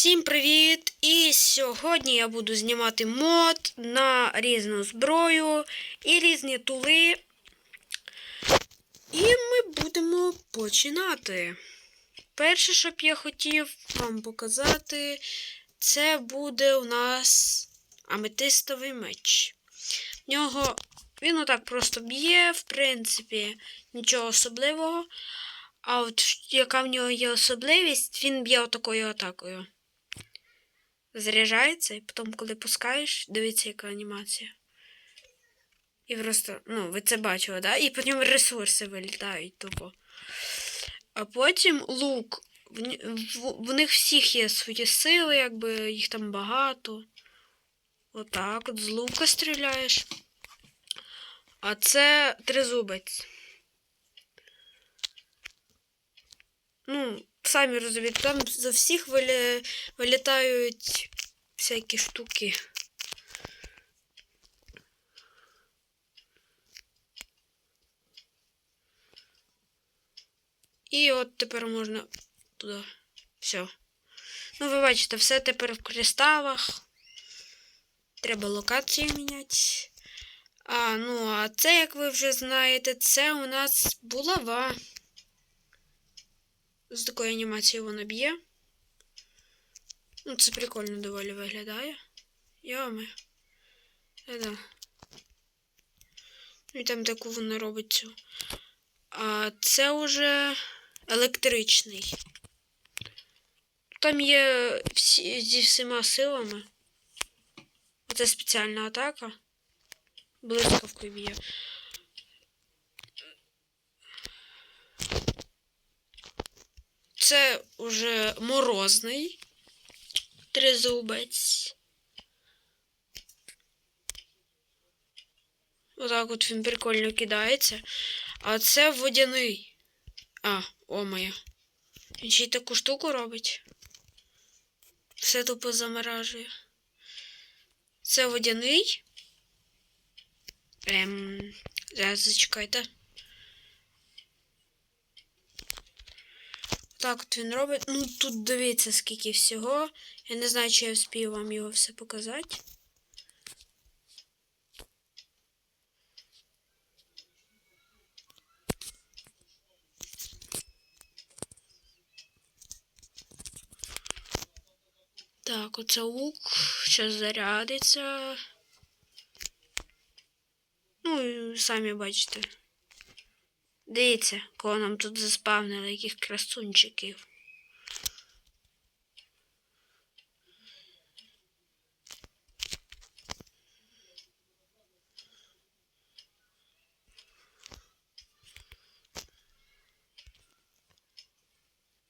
Всім привіт! І сьогодні я буду знімати мод на різну зброю і різні тули. І ми будемо починати. Перше, що б я хотів вам показати, це буде у нас аметистовий меч. В нього він отак просто б'є, в принципі, нічого особливого. А от яка в нього є особливість, він б'є отакою атакою. Заряджається, і потім, коли пускаєш, дивіться, яка анімація. І просто, ну, ви це бачили, да? І потім ресурси вилітають тупо. А потім лук. В, в, в них всіх є свої сили, якби їх там багато. Отак, от з лука стріляєш. А це тризубець. Ну, самі розумієте, там за всіх вилі... вилітають всякі штуки. І от тепер можна туди. Все. Ну, ви бачите, все тепер в кристалах. Треба локацію міняти. А, ну, а це, як ви вже знаєте, це у нас булава. З такою анімацією вона б'є. Ну, це прикольно доволі виглядає. Йоми. Да. Ну і там таку вона робить цю. А це уже електричний. Там є всі, зі всіма силами. Оце спеціальна атака. Блискавкою б'є. Це уже морозний тризубець. Отак от він прикольно кидається. А це водяний. А, о моє. Він ще й таку штуку робить. Все тупо заморажує. Це водяний. Ем, зараз зачекайте. Так от він робить. Ну тут дивіться, скільки всього. Я не знаю, чи я вспію вам його все показати. Так, оце лук. Зараз зарядиться. Ну, і самі бачите. Дивіться, кого нам тут заспавнили, яких красунчиків.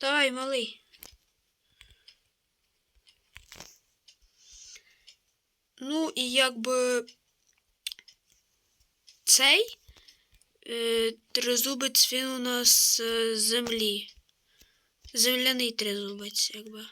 Давай, малий. Ну, і якби цей тризубець він у нас е, з землі. Земляний тризубець, якби.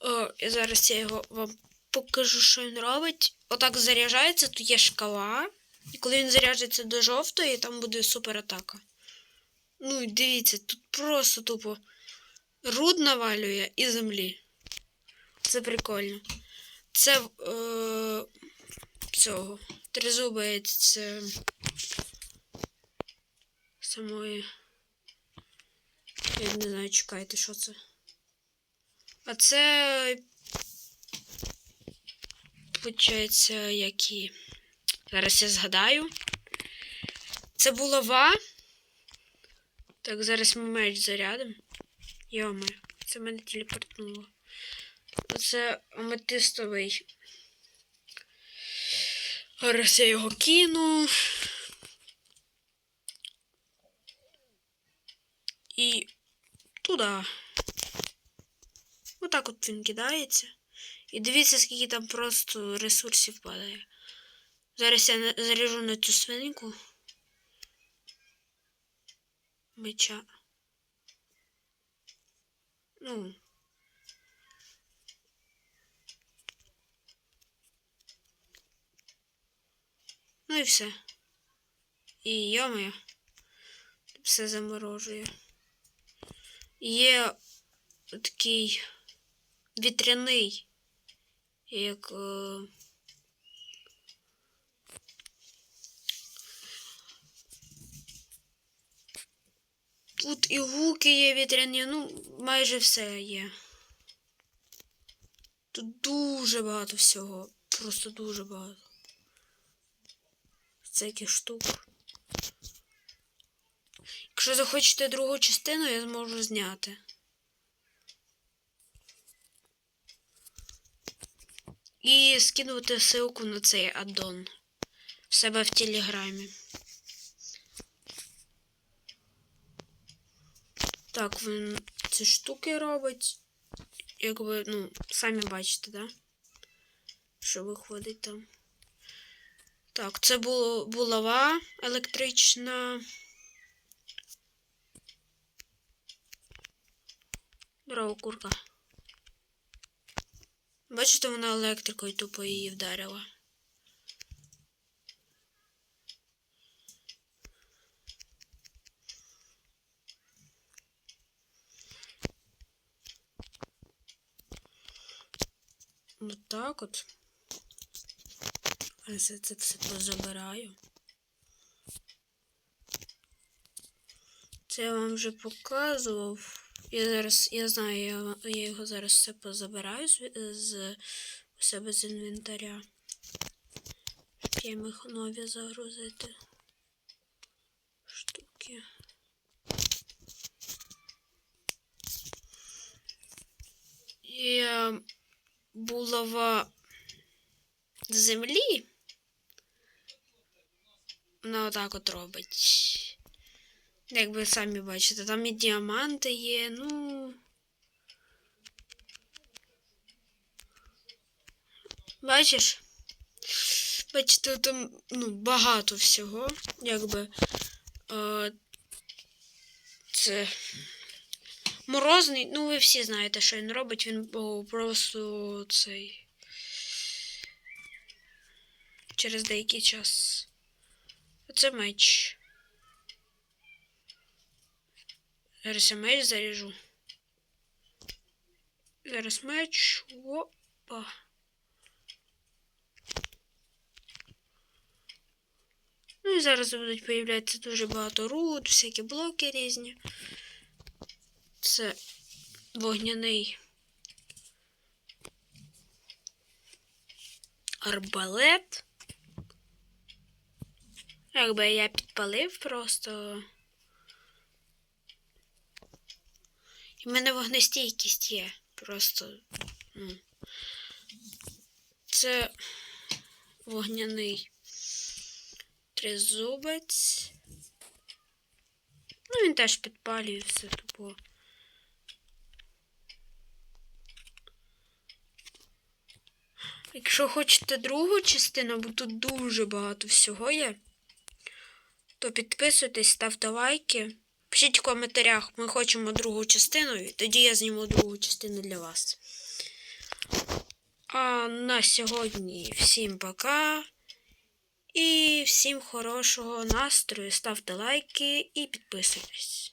О, і зараз я його вам покажу, що він робить. Отак заряджається, тут є шкала. І коли він заряджається до жовтої, там буде суператака. Ну дивіться, тут просто тупо руд навалює і землі. Це прикольно. Це е, цього. Тризубець це самої. Я не знаю, чекайте, що це. А це. Получається, які. Зараз я згадаю. Це булава. Так, зараз ми меч зарядимо. Йоме, це мене телепортнуло. Це аметистовий. Зараз я його кину. І туди. Отак от він кидається. І дивіться, скільки там просто ресурсів падає. Зараз я заряжу на цю свинку. Меча. Ну. Ну і все. І йомаю. Все заморожує. Є такий вітряний, як. Е... Тут і гуки є вітряні, ну, майже все є. Тут дуже багато всього. Просто дуже багато. Всяких штук. Якщо захочете другу частину, я зможу зняти. І скинути ссылку на цей аддон в себе в телеграмі. Так, він ці штуки робить. Якби, ну, самі бачите, да? Що виходить там. Так, це було, булава електрична. Здорово, курка. Бачите, вона електрикою тупо її вдарила. От так от. Я це, це все позабираю. Це я вам вже показував. Я зараз, я знаю, я, його зараз все позабираю з, з у себе з інвентаря. Щоб я міг нові загрузити. Штуки. І булава землі. Вона отак от робить. Як ви самі бачите, там і діаманти є, ну. Бачиш? Бачите, там ну, багато всього. Якби е, це морозний, ну ви всі знаєте, що він робить, він о, просто цей. Через деякий час. Оце меч. Зараз я меч заріжу. Зараз меч. Опа. Ну і зараз будуть появлятися дуже багато руд, всякі блоки різні. Це вогняний арбалет. Якби я підпалив просто. І в мене вогнестійкість є. Просто. Ну. Це вогняний тризубець. Ну, він теж підпалює все тупо. Якщо хочете другу частину, бо тут дуже багато всього є, то підписуйтесь, ставте лайки. Пишіть в коментарях, ми хочемо другу частину, і тоді я зніму другу частину для вас. А на сьогодні всім пока. І всім хорошого настрою. Ставте лайки і підписуйтесь.